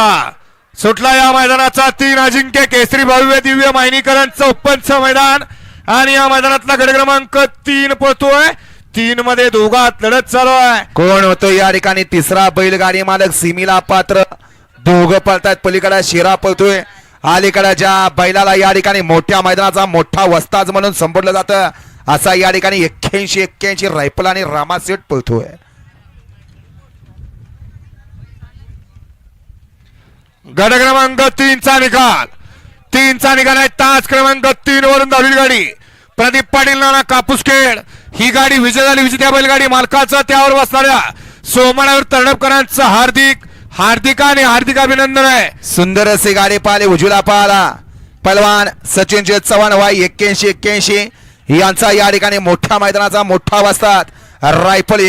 होता. सुटला या मैदानाचा तीन अजिंक्य केसरी भव्य दिव्य माहिनीकरण ओपनचं मैदान. आणि या मैदानातला गड क्रमांक तीन पळतोय. तीन मध्ये दोघात लढत चालू आहे. कोण होतो या ठिकाणी? तिसरा बैलगाडी मालक सिमीला पात्र. दोघं पळतायत. पलीकडे शिरा पळतोय. अलीकडे ज्या बैलाला या ठिकाणी मोठ्या मैदानाचा मोठा वस्ताज म्हणून संबोधलं जातं असा या ठिकाणी एक्क्याऐंशी एक्क्याऐंशी रायफल आणि रामासेट पळतोय. गट क्रमांक तीनचा निकाल. तीनचा निकाल आहे. तास क्रमांक तीन वरून धावली गाडी. प्रदीप पाटील नाना कापूसखेड ही गाडी विजय झाली. विजेत्या बैलगाडी मालकाचा त्यावर बसणाऱ्या सोमनावर तरणपकरांचं हार्दिक हार्दिक आणि हार्दिक अभिनंदन आहे. सुंदर असे गाडी पाहिले उजवीला पाहला पलवान सचिन चव्हाण वाई एक्क्याऐंशी एक्क्याऐंशी. यांचा या ठिकाणी मोठ्या मैदानाचा मोठा बसतात रायफल